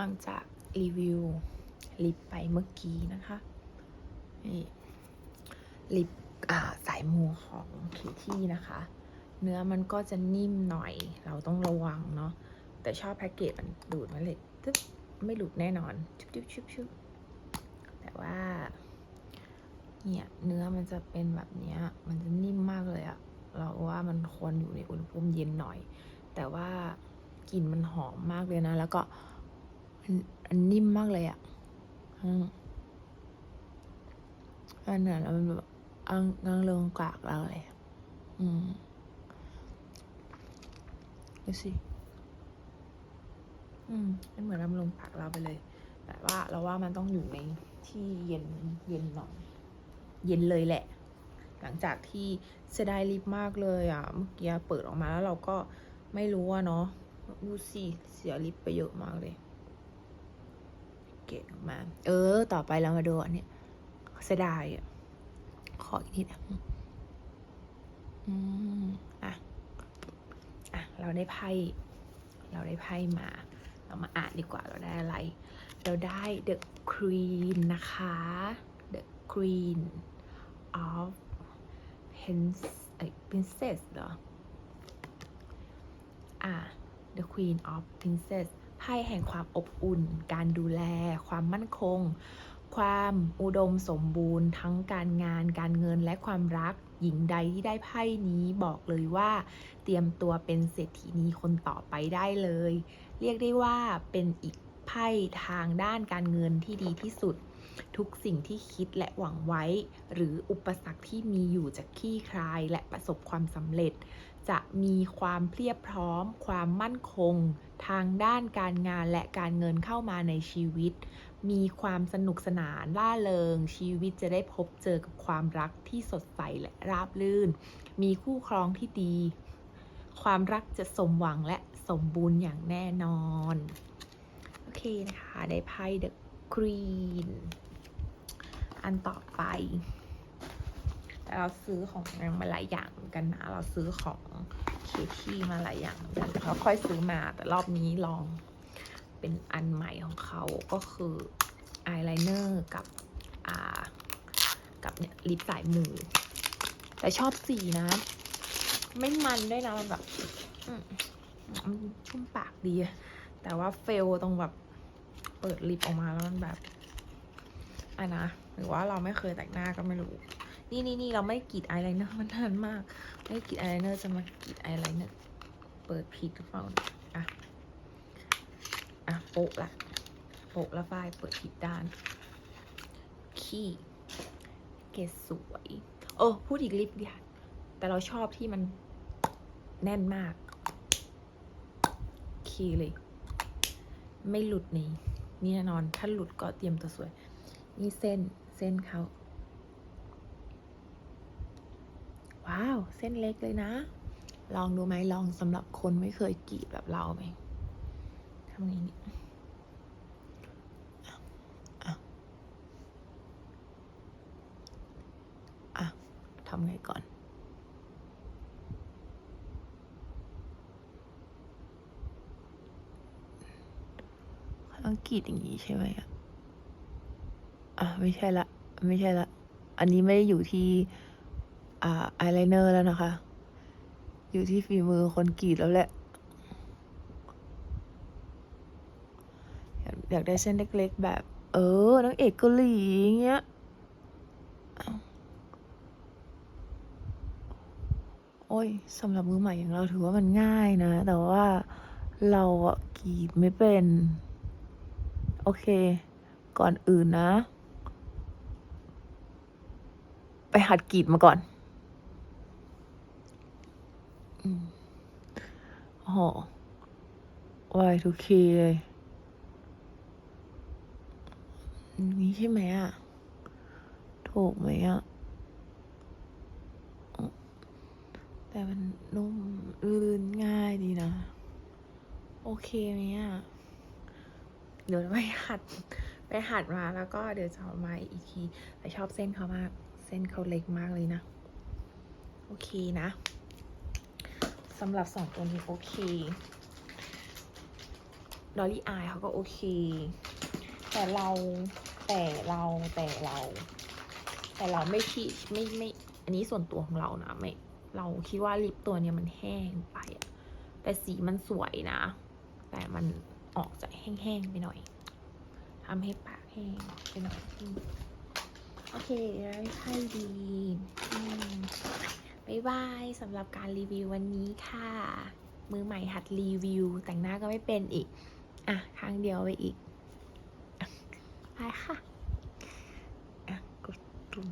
หลังจากรีวิวลิปไปเมื่อกี้นะคะ นี่ลิปสายมูของคิวที่นะคะ เนื้อมันก็จะนิ่มหน่อย เราต้องระวังเนาะ แต่ชอบแพ็กเกจมันดูดมาเลยตึ๊บไม่หลุดแน่นอน ชุบชุบชุบชุบแต่ว่า เนี่ย เนื้อมันจะเป็นแบบเนี้ย มันจะนิ่มมากเลยอะเราว่ามันควรอยู่ในอุณหภูมิเย็นหน่อย แต่ว่ากลิ่นมันหอมมากเลยนะ แล้วก็ มันนิ่มมากเลยอะอืมอันนั้นมันแบบอังอังเริงกากเราเลย อืมดูสิ อืมมันเหมือนน้ำลงปากเราไปเลย แต่ว่าเราว่ามันต้องอยู่ในที่เย็นเย็นหน่อย เย็นเลยแหละ หลังจากที่เสียดายลิปมากเลยอะ เมื่อกี้เปิดออกมาแล้วเราก็ไม่รู้อะเนาะ ดูสิ เสียลิปไปเยอะมากเลย เกตออกมา เออ ต่อไปเรามาดูอันเนี้ยเสียดายอะ ขออีกนิดอะอืมอะ อะ เราได้ไพ่ เราได้ไพ่มา เรามาอ่านดีกว่าเราได้อะไร เราได้ The Queen นะคะ The Queen of Prince เอ้ย Princess เหรอ อะ The Queen of Princess ไพ่แห่งความอบอุ่น การดูแล ความมั่นคง ความอุดมสมบูรณ์ ทั้งการงาน การเงินและความรัก หญิงใดที่ได้ไพ่นี้บอกเลยว่า เตรียมตัวเป็นเศรษฐีนีคนต่อไปได้เลย เรียกได้ว่าเป็นอีกไพ่ทางด้านการเงินที่ดีที่สุด ทุกสิ่งที่คิดและหวังไว้ หรืออุปสรรคที่มีอยู่จะคลี่คลายและประสบความสำเร็จ จะมีความเพียบพร้อม ความมั่นคง ทางด้านการงานและการเงินเข้ามาในชีวิต มีความสนุกสนานล่าเริง ชีวิตจะได้พบเจอกับความรักที่สดใสและราบรื่น มีคู่ครองที่ดี ความรักจะสมหวังและสมบูรณ์อย่างแน่นอน โอเคนะคะ ได้ไพ่ The Queen อันต่อไป แต่เราซื้อของมาหลายอย่างเหมือนกันนะ เราซื้อของเคที่มาหลายอย่างเหมือนกันเราค่อยซื้อมาแต่รอบนี้ลองเป็นอันใหม่ของเขาก็คืออายไลเนอร์กับอ่ากับเนี่ยลิปสายมือ แต่ชอบสีนะ ไม่มันด้วยนะมันแบบมันชุ่มปากดี แต่ว่าเฟลตรงแบบเปิดลิปออกมาแล้วมันแบบ อะนะหรือว่าเราไม่เคยแต่งหน้าก็ไม่รู้ นี่นี่นี่เราไม่กรีดอายไลเนอร์มันนานมาก ไม่กรีดอายไลเนอร์จะมากรีดอายไลเนอร์เปิดผิดหรือเปล่าอะอะโปะละโปะละฝ้ายเปิดผิดด้าน ขี้เกรดสวยเออพูดอีกลิปเดียวแต่เราชอบที่มันแน่นมากคีย์เลย ไม่หลุดนี่นี่แน่นอนถ้าหลุดก็เตรียมตัวสวย นี่เส้นเส้นเขาว้าว เส้นเล็กเลยนะ ลองดูไหมลองสำหรับคนไม่เคยกรีดแบบเราไหมทำนี้นี่อะทำไงก่อนต้องกรีดอย่างนี้ใช่ไหมอะ ไม่ใช่ละ ไม่ใช่ละ อันนี้ไม่ได้อยู่ที่อ่าอายไลเนอร์แล้วนะคะ อยู่ที่ฝีมือคนกรีดแล้วแหละอยากอยากได้เส้นเล็กๆแบบ เออนางเอกเกาหลีอย่างเงี้ยโอ้ยสำหรับมือใหม่อย่างเราถือว่ามันง่ายนะ แต่ว่าเราอะกรีดไม่เป็น โอเค ก่อนอื่นนะ ไป หัดกรีดมาก่อนอืมโอ้โห Y2K เลยนี่ใช่ไหมอะ ถูกไหมอะ แต่มันนุ่มลื่นง่ายดีนะ โอเคไหมอะ เดี๋ยวไปหัด ไปหัดมาแล้วก็เดี๋ยวจะเอามาอีกทีแต่ชอบเส้นเขามาก เส้นเขาเล็กมากเลยนะ โอเคนะสำหรับสองตัวนี้โอเคลอรี่อายเขาก็โอเค แต่เราแต่เราแต่เรา แต่เราไม่คิดไม่ไม่อันนี้ส่วนตัวของเรานะไม่เราคิดว่าลิปตัวเนี้ยมันแห้งไปอะแต่สีมันสวยนะ แต่มันออกจะแห้งๆไปหน่อยทำให้ปากแห้งไปหน่อย โอเคแล้วใช่ดีบ๊ายบายสำหรับการรีวิววันนี้ค่ะ มือใหม่หัดรีวิว แต่งหน้าก็ไม่เป็นอีก อะครั้งเดียวไปอีกไปค่ะ อะกดตุ่ม